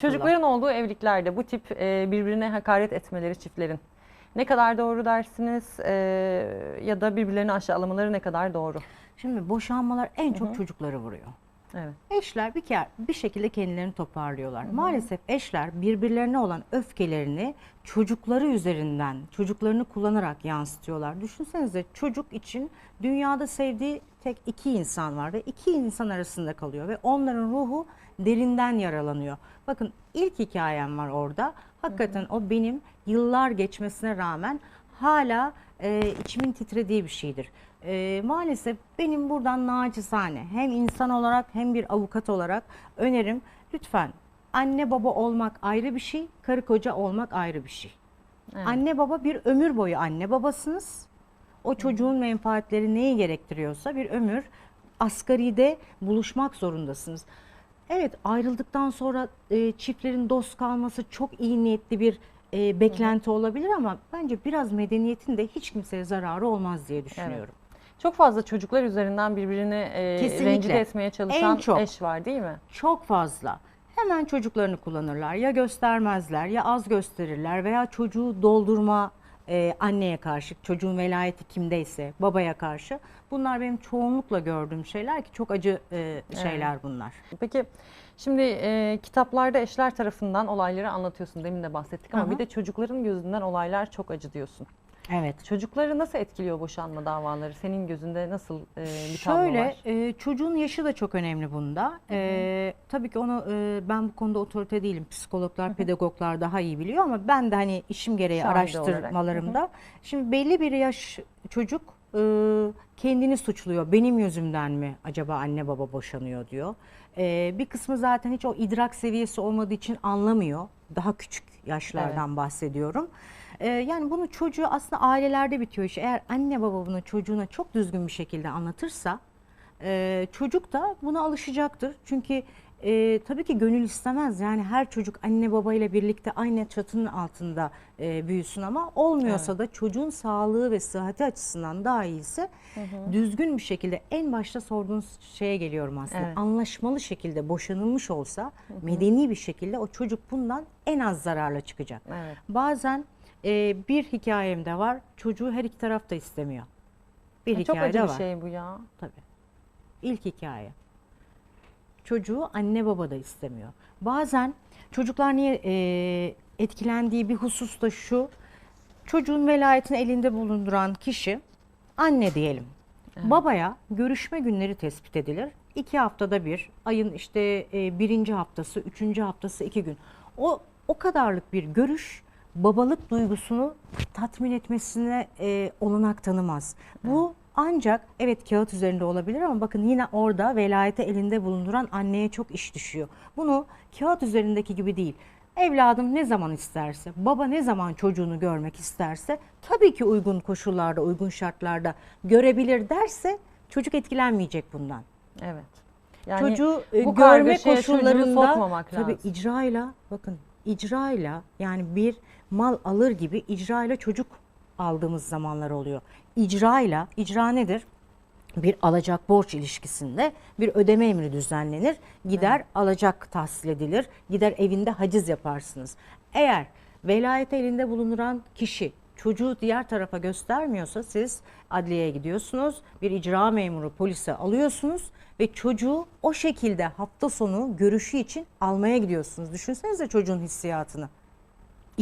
Çocukların olduğu evliliklerde bu tip e, birbirine hakaret etmeleri çiftlerin ne kadar doğru dersiniz e, ya da birbirlerini aşağılamaları ne kadar doğru? Şimdi boşanmalar en çok çocukları vuruyor. Evet. Eşler bir kere bir şekilde kendilerini toparlıyorlar. Maalesef eşler birbirlerine olan öfkelerini çocukları üzerinden, çocuklarını kullanarak yansıtıyorlar. Düşünsenize çocuk için dünyada sevdiği tek iki insan var ve iki insan arasında kalıyor ve onların ruhu derinden yaralanıyor. Bakın ilk hikayem var orada. Hakikaten o benim yıllar geçmesine rağmen hala e, içimin titrediği bir şeydir. E, maalesef benim buradan naçizane hem insan olarak hem bir avukat olarak önerim lütfen anne baba olmak ayrı bir şey, karı koca olmak ayrı bir şey. Anne baba bir ömür boyu anne babasınız. O çocuğun menfaatleri neyi gerektiriyorsa bir ömür asgaride buluşmak zorundasınız. Evet ayrıldıktan sonra e, çiftlerin dost kalması çok iyi niyetli bir e, beklenti olabilir ama bence biraz medeniyetin de hiç kimseye zararı olmaz diye düşünüyorum. Çok fazla çocuklar üzerinden birbirini e, Kesinlikle. rencide etmeye çalışan En çok. eş var değil mi? Çok fazla. Hemen çocuklarını kullanırlar. Ya göstermezler ya az gösterirler veya çocuğu doldurma e, anneye karşı, çocuğun velayeti kimdeyse babaya karşı. Bunlar benim çoğunlukla gördüğüm şeyler ki çok acı e, şeyler bunlar. Peki şimdi e, kitaplarda eşler tarafından olayları anlatıyorsun demin de bahsettik ama Aha. bir de çocukların gözünden olaylar çok acı diyorsun. Evet. Çocukları nasıl etkiliyor boşanma davaları? Senin gözünde nasıl e, bir tablo Şöyle var? e, çocuğun yaşı da çok önemli bunda. E, tabii ki onu e, ben bu konuda otorite değilim. Psikologlar, pedagoglar daha iyi biliyor ama ben de hani işim gereği Şahide araştırmalarımda. Şimdi belli bir yaş çocuk e, kendini suçluyor. Benim yüzümden mi acaba anne baba boşanıyor diyor. E, bir kısmı zaten hiç o idrak seviyesi olmadığı için anlamıyor. Daha küçük yaşlardan bahsediyorum. Ee, yani bunu çocuğu aslında ailelerde bitiyor iş. Eğer anne baba bunu çocuğuna çok düzgün bir şekilde anlatırsa e, çocuk da buna alışacaktır. Çünkü e, tabii ki gönül istemez. Yani her çocuk anne babayla birlikte aynı çatının altında e, büyüsün ama olmuyorsa da çocuğun sağlığı ve sıhhati açısından daha iyiyse düzgün bir şekilde en başta sorduğunuz şeye geliyorum aslında. Evet. Anlaşmalı şekilde boşanılmış olsa medeni bir şekilde o çocuk bundan en az zararla çıkacak. Evet. Bazen e, bir hikayemde var çocuğu her iki taraf da istemiyor. Bir Ya Çok hikayede acı bir var. şey bu ya. Tabii. İlk hikaye. Çocuğu anne baba da istemiyor. Bazen çocuklar niye e, etkilendiği bir husus da şu. Çocuğun velayetini elinde bulunduran kişi anne diyelim. Babaya görüşme günleri tespit edilir. İki haftada bir, ayın işte e, birinci haftası, üçüncü haftası iki gün. O o kadarlık bir görüş babalık duygusunu tatmin etmesine e, olanak tanımaz. Bu ancak evet kağıt üzerinde olabilir ama bakın yine orada velayeti elinde bulunduran anneye çok iş düşüyor. Bunu kağıt üzerindeki gibi değil. Evladım ne zaman isterse, baba ne zaman çocuğunu görmek isterse tabii ki uygun koşullarda, uygun şartlarda görebilir derse çocuk etkilenmeyecek bundan. Evet. Yani çocuğu e, bu görme kargaşaya çocuğu koşullarında tabii lazım. icrayla bakın icrayla yani bir mal alır gibi icrayla çocuk aldığımız zamanlar oluyor. İcrayla icra nedir? Bir alacak borç ilişkisinde bir ödeme emri düzenlenir. Gider alacak tahsil edilir. Gider evinde haciz yaparsınız. Eğer velayet elinde bulunduran kişi çocuğu diğer tarafa göstermiyorsa siz adliyeye gidiyorsunuz. Bir icra memuru polise alıyorsunuz ve çocuğu o şekilde hafta sonu görüşü için almaya gidiyorsunuz. Düşünsenize çocuğun hissiyatını.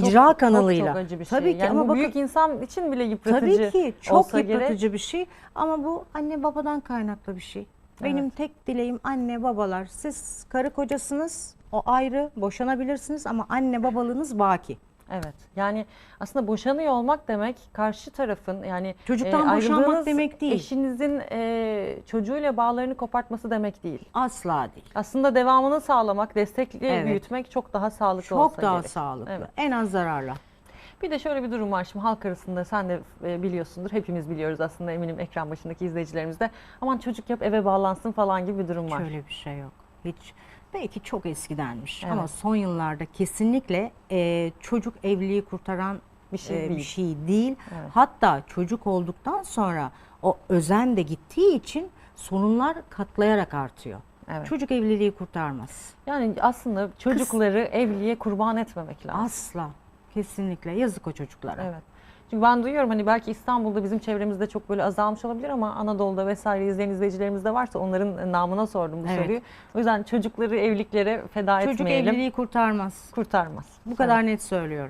Çok- İcra çok- kanalıyla. Çok, acı bir Tabii şey. ki yani ama bu bakın büyük insan için bile yıpratıcı Tabii ki çok yıpratıcı gerek. bir şey ama bu anne babadan kaynaklı bir şey. Benim tek dileğim anne babalar siz karı kocasınız o ayrı boşanabilirsiniz ama anne babalığınız baki. Evet. Yani aslında boşanıyor olmak demek karşı tarafın yani Çocuktan boşanmak ayrıldığınız demek değil. Eşinizin e, çocuğuyla bağlarını kopartması demek değil. Asla değil. Aslında devamını sağlamak, destekli Evet. büyütmek çok daha sağlıklı Çok olsa daha gerek. sağlıklı. Evet. En az zararla. Bir de şöyle bir durum var şimdi halk arasında sen de e, biliyorsundur. Hepimiz biliyoruz aslında eminim ekran başındaki izleyicilerimiz de. Aman çocuk yap eve bağlansın falan gibi bir durum var. Şöyle bir şey yok. Hiç belki çok eskidenmiş Evet. ama son yıllarda kesinlikle e, çocuk evliliği kurtaran Bir şey e, değil. bir şey değil. Evet. Hatta çocuk olduktan sonra o özen de gittiği için sorunlar katlayarak artıyor. Evet. Çocuk evliliği kurtarmaz. Yani aslında çocukları evliliğe kurban etmemek lazım. Asla. Kesinlikle. Yazık o çocuklara. Evet. Çünkü ben duyuyorum hani belki İstanbul'da bizim çevremizde çok böyle azalmış olabilir ama Anadolu'da vesaire izleyen izleyicilerimiz de varsa onların namına sordum bu Evet. soruyu. O yüzden çocukları evliliklere feda Çocuk etmeyelim. evliliği kurtarmaz. Kurtarmaz. Bu kadar net söylüyorum.